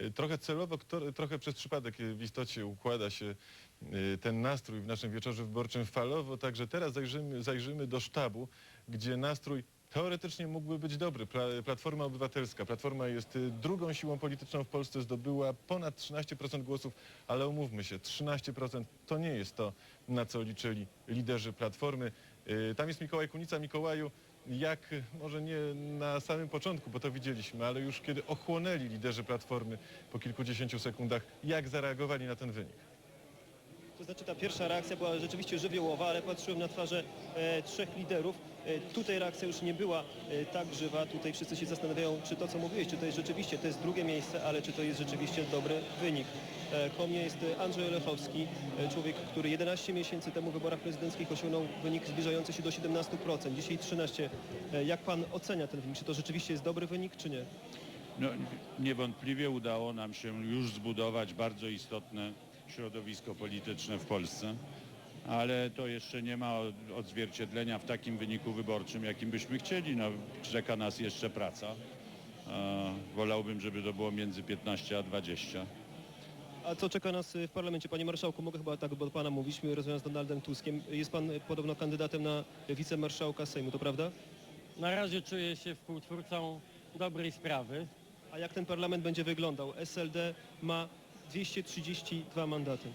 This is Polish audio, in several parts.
Y, Trochę celowo, trochę przez przypadek y, w istocie układa się y, ten nastrój w naszym wieczorze wyborczym falowo, także teraz zajrzymy, zajrzymy do sztabu, gdzie nastrój teoretycznie mógłby być dobry. Pla- Platforma Obywatelska. Platforma jest y, drugą siłą polityczną w Polsce, zdobyła ponad 13% głosów, ale umówmy się, 13% to nie jest to, na co liczyli liderzy Platformy. Y, Tam jest Mikołaj Kunica. Mikołaju, jak może nie na samym początku, bo to widzieliśmy, ale już kiedy ochłonęli liderzy Platformy po kilkudziesięciu sekundach, jak zareagowali na ten wynik? To znaczy ta pierwsza reakcja była rzeczywiście żywiołowa, ale patrzyłem na twarze e, trzech liderów. E, tutaj reakcja już nie była e, tak żywa. Tutaj wszyscy się zastanawiają, czy to co mówiłeś, czy to jest rzeczywiście, to jest drugie miejsce, ale czy to jest rzeczywiście dobry wynik. E, koło mnie jest Andrzej Olechowski, e, człowiek, który 11 miesięcy temu w wyborach prezydenckich osiągnął wynik zbliżający się do 17%, dzisiaj 13%. E, jak pan ocenia ten wynik? Czy to rzeczywiście jest dobry wynik, czy nie? No, niewątpliwie udało nam się już zbudować bardzo istotne środowisko polityczne w Polsce, ale to jeszcze nie ma od- odzwierciedlenia w takim wyniku wyborczym, jakim byśmy chcieli. No, czeka nas jeszcze praca. E, wolałbym, żeby to było między 15 a 20. A co czeka nas w parlamencie? Panie Marszałku, mogę chyba tak do Pana mówić, my rozmawiamy z Donaldem Tuskiem. Jest Pan podobno kandydatem na wicemarszałka Sejmu, to prawda? Na razie czuję się współtwórcą dobrej sprawy. A jak ten parlament będzie wyglądał? SLD ma 232 mandaty.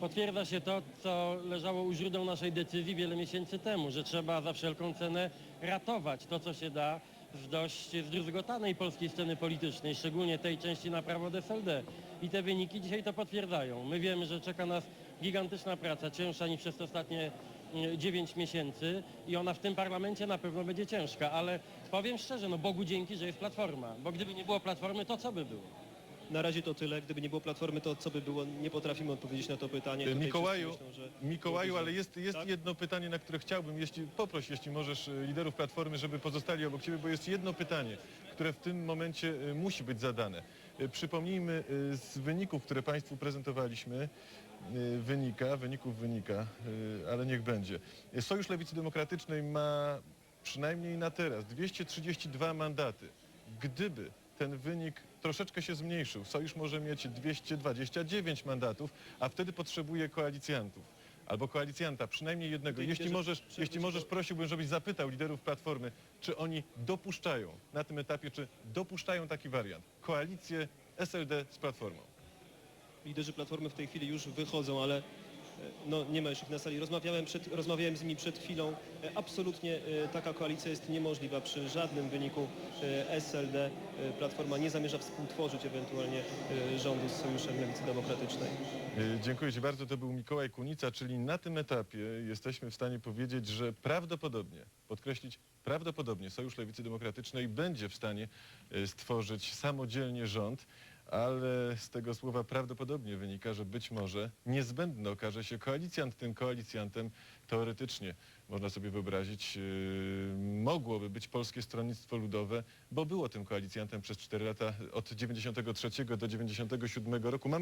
Potwierdza się to, co leżało u źródeł naszej decyzji wiele miesięcy temu, że trzeba za wszelką cenę ratować to, co się da z dość zdruzgotanej polskiej sceny politycznej, szczególnie tej części na prawo od SLD. I te wyniki dzisiaj to potwierdzają. My wiemy, że czeka nas gigantyczna praca, cięższa niż przez ostatnie mm, 9 miesięcy i ona w tym parlamencie na pewno będzie ciężka, ale powiem szczerze, no Bogu dzięki, że jest Platforma, bo gdyby nie było Platformy, to co by było? Na razie to tyle. Gdyby nie było Platformy, to co by było? Nie potrafimy odpowiedzieć na to pytanie. Tutaj Mikołaju, wszyscy myślą, że Mikołaju, ale jest, jest Tak? jedno pytanie, na które chciałbym, jeśli poproś, jeśli możesz, y, liderów Platformy, żeby pozostali obok Ciebie, bo jest jedno pytanie, które w tym momencie y, musi być zadane. Y, Przypomnijmy y, z wyników, które Państwu prezentowaliśmy, y, wynika, wyników wynika, y, ale niech będzie. Y, Sojusz Lewicy Demokratycznej ma przynajmniej na teraz 232 mandaty. Gdyby ten wynik troszeczkę się zmniejszył, Sojusz może mieć 229 mandatów, a wtedy potrzebuje koalicjantów. Albo koalicjanta, przynajmniej jednego. Jeśli możesz, jeśli możesz prosiłbym, żebyś zapytał liderów Platformy, czy oni dopuszczają na tym etapie, czy dopuszczają taki wariant. Koalicję SLD z Platformą. Liderzy Platformy w tej chwili już wychodzą, ale no, nie ma już ich na sali. Rozmawiałem, przed, rozmawiałem z nimi przed chwilą. E, Absolutnie e, taka koalicja jest niemożliwa przy żadnym wyniku e, SLD. E, Platforma nie zamierza współtworzyć ewentualnie e, rządu z Sojuszem Lewicy Demokratycznej. Dziękuję Ci bardzo. To był Mikołaj Kunica, czyli na tym etapie jesteśmy w stanie powiedzieć, że prawdopodobnie, podkreślić prawdopodobnie Sojusz Lewicy Demokratycznej będzie w stanie stworzyć samodzielnie rząd, ale z tego słowa prawdopodobnie wynika, że być może niezbędny okaże się koalicjant. Tym koalicjantem teoretycznie można sobie wyobrazić, yy, mogłoby być Polskie Stronnictwo Ludowe, bo było tym koalicjantem przez 4 lata od 93 do 97 roku.